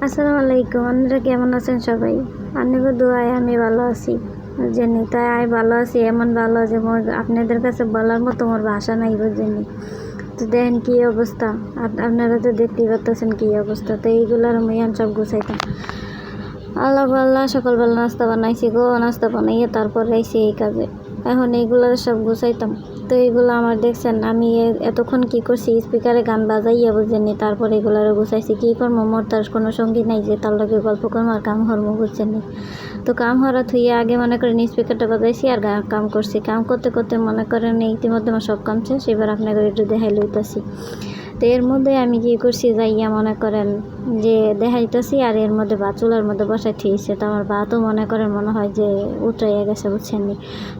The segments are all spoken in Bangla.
আসসালামু আলাইকুম আপনারা কেমন আছেন সবাই? আপনাকে দোয়ায় আমি ভালো আছি। জানি তাই আমি ভালো আছি, এমন ভালো যে মোর আপনাদের কাছে বলার মতো আমার ভাষা নাই বুঝেনি। তো দেখেন কী অবস্থা? আপ- আপনারা তো দেখতেই পাচ্ছেন কী অবস্থা। তো এইগুলোর এখন সব গুছাইতাম আল্লাহ আল্লাহ সকালবেলা নাস্তা বানাইছি গো, নাস্তা বানাইয়ে তারপর আইছি এই কাজে। এখন এইগুলোর সব গুছাইতাম। তো এইগুলো আমার দেখছেন, আমি এতক্ষণ কি করছি? স্পিকারে গান বাজাইয়া বুঝছেনি তারপর এগুলোর গুছাইছি। কী করব মোর তার কোনো সঙ্গী নাই যে তার লগে গল্প করব আর কাম হরমো বুঝছেনি তো কাম হরা থুইয়া আগে মনে করেন স্পিকারটা বাজাইছি আর কাম করছি। কাম করতে করতে মনে করেন ইতিমধ্যে আমার সব কাম শেষ, এবার আপনাকে একটু দেখাই লইতাছি। তো এর মধ্যে আমি কি করছি যাইয়া মনে করেন যে দেখাইতেছি আর এর মধ্যে বা চুলার মধ্যে বসাই থিয়েছে তো আমার বা তো মনে করেন মনে হয় যে উতরাইয়া গেছে, বুঝছেন নি?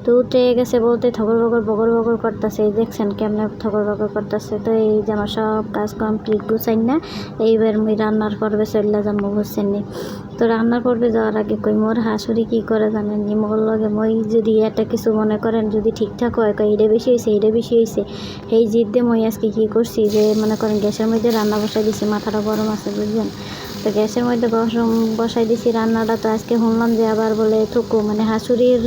তো উতরাইয়া গেছে বলতে থগর বগর বগর বগর করতেছে। এই দেখছেন কেমনে থগর বগর করতেছে। তো এই যে আমার সব কাজ কমপ্লিট গুছাই না, এইবার মুই রান্নার পর্বে চললে যাব বুঝছেন নি? তো রান্নার পর্বে যাওয়ার আগে কই, মোর হাসুরি কি করে জানেন নি? মোর লগে মই যদি একটা কিছু মনে করেন যদি ঠিকঠাক হয়, কই এটা বেশি হয়েছে এটা বেশি হয়েছে এই জিদ দিয়ে মই আজকে কী করছি যে মনে করেন গ্যাসের মধ্যে রান্না বসাই দিছি মাথাটা গরম আছে বুঝলেন? তো গ্যাসের মধ্যে বসাই দিছি, রান্নাটা তো আজকে শুনলাম যে আবার বলে থুকু মানে হাসুরির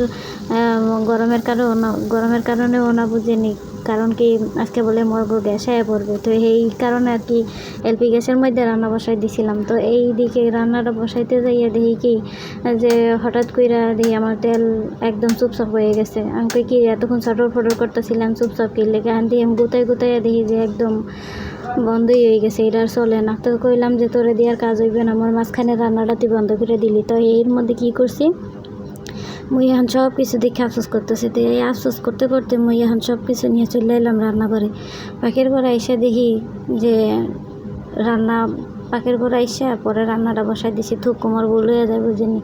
গরমের কারণে গরমের কারণে ওনা বুঝেনি, কারণ কি আজকে বলে মরগো গ্যাস আয়া পড়বে, তো এই কারণে আর কি এলপি গ্যাসের মধ্যে রান্না বসাই দিছিলাম, তো এই দিকে রান্নাটা বসাইতে যাইয়া দেখি কি, যে হঠাৎ কইরা দেখি আমার তেল একদম চুপচাপ হয়ে গেছে, আমি কি এতক্ষণ চটর ফটর করতেছিলাম, চুপচাপ কি লেগে আনতে, আমি গুতাই গুতাইয়া দেখি যে একদম বন্ধই হয়ে গেছে, এটা আর চলে না। তো কইলাম যে তোরে দেওয়ার কাজ হইবে না আমার মাঝখানে রান্নাটা তুই বন্ধ করে দিলি। তো এর মধ্যে কি করছি? মুই এখন সব কিছু দেখে আফসোস করতেছি। তো এই আফসোস করতে করতে মুই এখন সব কিছু নিয়ে চলে এলাম রান্নাঘরে। পাখির ঘরে এসে দেখি যে রান্না পাখির ঘরে এসে পরে রান্নাটা বসাই দিছি থুক কোমর ভুল হয়ে যায় বুঝিনি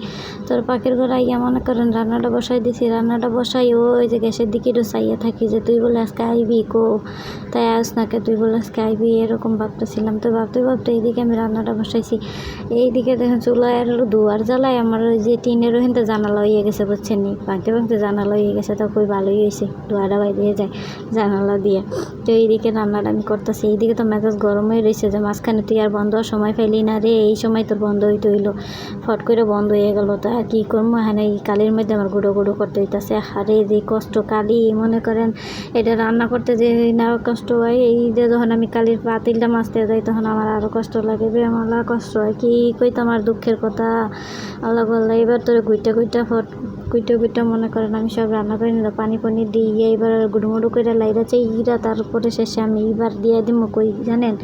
তোর পাখির ঘরে আইয়া মনে করেন রান্নাটা বসাই দিছি, রান্নাটা বসাই ওই যে গ্যাসের দিকে চাইয়া থাকি যে তুই বলে আজকে আইবি কো। তাই আস নাকে তুই বলে আজকে আইবি, এরকম ভাবতেছিলাম। তো ভাবতে ভাবতে এইদিকে আমি রান্নাটা বসাইছি। এইদিকে দেখেন চুলায় আর দুয়ার জ্বালায় আমার ওই যে টিনের ওখানতে জানালা হয়ে গেছে, বুঝছেন নি? ভাঙতে ভাঙতে জানালা হয়ে গেছে, তো কই ভালোই হয়েছে দুয়ারটা দিয়ে যায় জানালা দিয়ে। তো এইদিকে রান্নাটা আমি করতেছি, এইদিকে তো মেজাজ গরম হয়ে রয়েছে যে মাঝখানে তুই আর বন্ধ সময় ফেলি না রে, এই সময় তোর বন্ধ হইতে হইল। ফট করে বন্ধ হয়ে গেল তা আর কী করব হ্যাঁ এই কালির মধ্যে আমার গুঁড়ো গুঁড়ো করতে হইতাছে। হারে যে কষ্ট কালি, মনে করেন এটা রান্না করতে যে না কষ্ট হয়, এই যে যখন আমি কালির পাতিলটা মাছতে যাই, তখন আমার আরও কষ্ট লাগে বে আমার কষ্ট হয়। কি কইতো আমার দুঃখের কথা? আল্লাহ বললাম এবার তোর গুইটা গুইটা ফট কুইটা কুইটা মনে করেন, আমি সব রান্না করে নিলাম, পানি পানি দিয়ে এবার গুড়মুড়ু করে লাইরা চাই, ইরা তারপরে শেষে আমি এইবার দিয়ে দিব কই জানেন?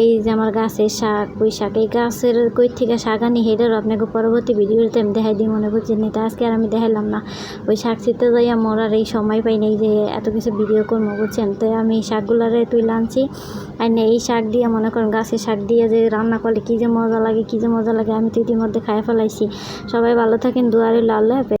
এই যে আমার গাছের শাক পুঁই শাক, এই গাছের কই থেকে শাক আনি হেটার আপনাকে পরবর্তী ভিডিওতে আমি দেখাই দিই, মনে করছি তা আজকে আর আমি দেখাইলাম না। ওই শাক ছিটতে যাইয়া মোর আর এই সময় পাই নাই যে এত কিছু ভিডিও করব, বুঝছেন? তো আমি শাকগুলারে তুই লানছি, আর না এই শাক দিয়ে মনে করেন গাছের শাক দিয়ে যে রান্না করলে কী যে মজা লাগে, কী যে মজা লাগে, আমি তো ইতিমধ্যে খাই ফেলাইছি। সবাই ভালো থাকেন দুয়ারে লাল